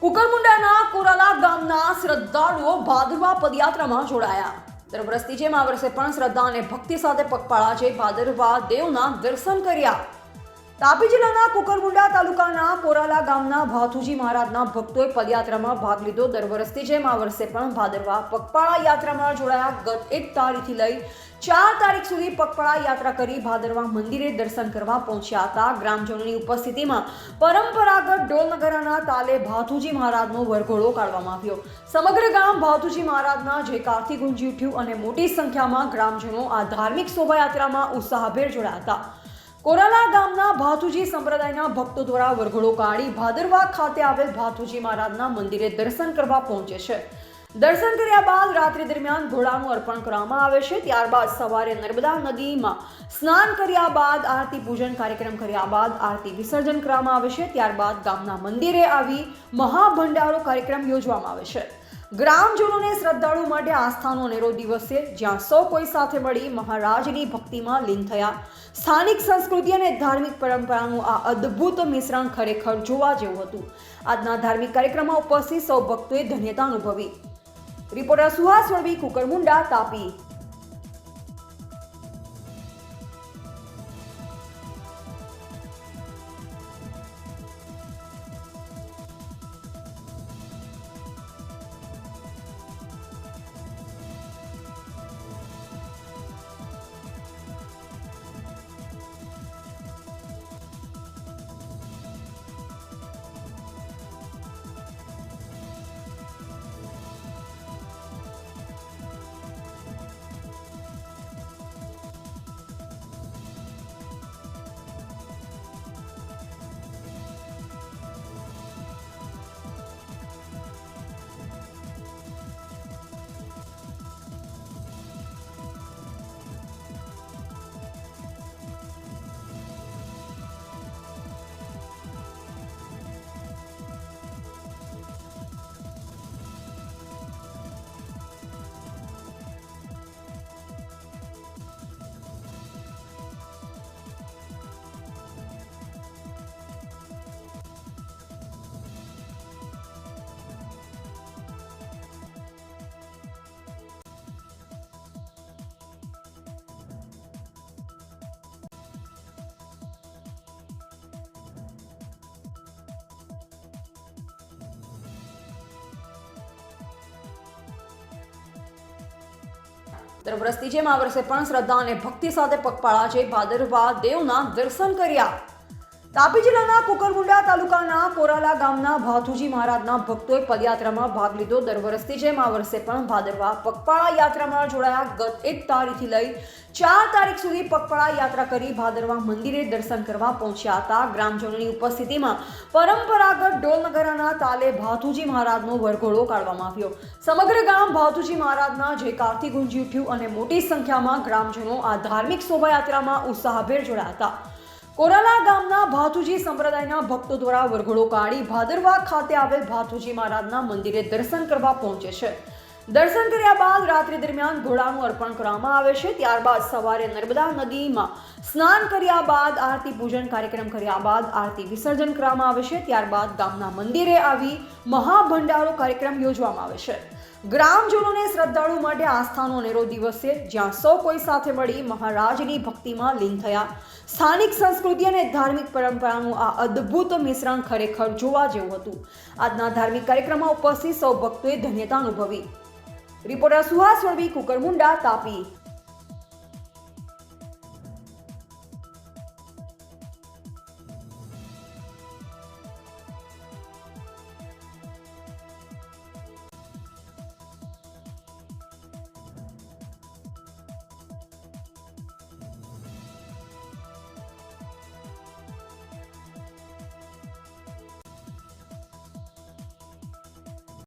કુકરમુંડાના કોરાલા ગામના શ્રદ્ધાળુઓ ભાદરવા પદયાત્રામાં જોડાયા. દર વર્ષથી જેમ આ વર્ષે પણ શ્રદ્ધા અને ભક્તિ સાથે પગપાળા છે, ભાદરવા દેવના દર્શન કર્યા. તાપી જિલ્લાના કુકરમુંડા તાલુકાના કોરાલા ગામના ભાથુજી મહારાજના ભક્તોએ પદયાત્રામાં ભાગ લીધો. દર વર્ષથી જેમ આ વર્ષે પણ ભાદરવા પગપાળા યાત્રામાં જોડાયા. ગત એક તારીખથી લઈ ચાર તારીખ સુધી પગપાળા યાત્રા કરી ભાદરવા મંદિરે દર્શન કરવા પહોંચ્યા હતા. ગ્રામજનોની ઉપસ્થિતિમાં પરંપરાગત ઢોલ તાલે ભાથુજી મહારાજનો વરઘોડો કાઢવામાં આવ્યો. સમગ્ર ગામ ભાથુજી મહારાજના જયકારથી ગુંજી ઉઠ્યું અને મોટી સંખ્યામાં ગ્રામજનો આ ધાર્મિક શોભાયાત્રામાં ઉત્સાહભેર જોડાયા હતા. કોરાલા ગામના ભાથુજી સંપ્રદાયના ભક્તો દ્વારા વરઘોડો કાઢી ભાદરવા ખાતે આવેલ ભાથુજી મહારાજના મંદિરે દર્શન કરવા પહોંચે છે. દર્શન કર્યા બાદ રાત્રિ દરમિયાન ઘોડાનું અર્પણ કરવામાં આવે છે. ત્યારબાદ સવારે નર્મદા નદીમાં સ્નાન કર્યા બાદ આરતી પૂજન કાર્યક્રમ કર્યા બાદ આરતી વિસર્જન કરવામાં આવે છે. ત્યારબાદ ગામના મંદિરે આવી મહાભંડારો કાર્યક્રમ યોજવામાં આવે છે. ગ્રામજનોને શ્રદ્ધાળુ માટે આસ્થાનો અનેરો દિવસ છે, જ્યાં સૌ કોઈ સાથે મળી મહારાજની ભક્તિમાં લીન થયા. સ્થાનિક સંસ્કૃતિ અને ધાર્મિક પરંપરાનું આ અદ્ભુત મિશ્રણ ખરેખર જોવા જેવું હતું. આજના ધાર્મિક કાર્યક્રમમાં ઉપસ્થિત સૌ ભક્તોએ ધન્યતા અનુભવી. રિપોર્ટર સુહાસ વળવી, કુકરમુંડા, તાપી. દર વર્ષની જેમ આ વર્ષે પણ શ્રદ્ધા અને ભક્તિ સાથે પગપાળા છે. ભાદરવા દેવના દર્શન કર્યા. તાપી જિલ્લાના કુકરમુંડા તાલુકાના કોરાલા ગામના ભાથુજી મહારાજના ભક્તોએ પદયાત્રામાં ભાગ લીધો. દર વર્ષની જેમ આ વર્ષે પણ ભાદરવા પગપાળા યાત્રામાં જોડાયા. ગત એક તારીખથી લઈ ચાર તારીખ સુધી પગપાળા યાત્રા કરી ભાદરવા મંદિરે દર્શન કરવા પહોંચ્યા હતા. ગ્રામજનોની ઉપસ્થિતિમાં પરંપરાગત ઢોલ તાલે ભાથુજી મહારાજનો વરઘોડો કાઢવામાં આવ્યો. સમગ્ર ગામ ભાથુજી મહારાજના જયકારથી ગુંજી ઉઠ્યું અને મોટી સંખ્યામાં ગ્રામજનો આ ધાર્મિક શોભાયાત્રામાં ઉત્સાહભેર જોડાયા હતા. કોરાલા ગામના ભાથુજી સંપ્રદાયના ભક્તો દ્વારા વરઘોડો કાઢી ભાદરવા ખાતે આવેલ ભાથુજી મહારાજના મંદિરે દર્શન કરવા પહોંચે છે. દર્શન કર્યા બાદ રાત્રિ દરમિયાન ઘોડાનું અર્પણ કરવામાં આવે છે. ત્યારબાદ સવારે નર્મદા નદીમાં સ્નાન કર્યા બાદ આરતી પૂજન કાર્યક્રમ કર્યા બાદ આરતી વિસર્જન કરવામાં આવે છે. ત્યારબાદ ગામના મંદિરે આવી મહાભંડારો કાર્યક્રમ યોજવામાં આવે છે. ગ્રામજનોને શ્રદ્ધાળુ માટે આસ્થાનો અનેરો દિવસ છે. જ્યાં સૌ કોઈ સાથે મળી મહારાજની ભક્તિમાં લીન થયા. સ્થાનિક સંસ્કૃતિ અને ધાર્મિક પરંપરાનું આ અદ્ભુત મિશ્રણ ખરેખર જોવા જેવું હતું. આજના ધાર્મિક કાર્યક્રમમાં ઉપસ્થિત સૌ ભક્તોએ ધન્યતા અનુભવી. રિપોર્ટર સુહાસ વળવી કુકરમુંડા તાપી.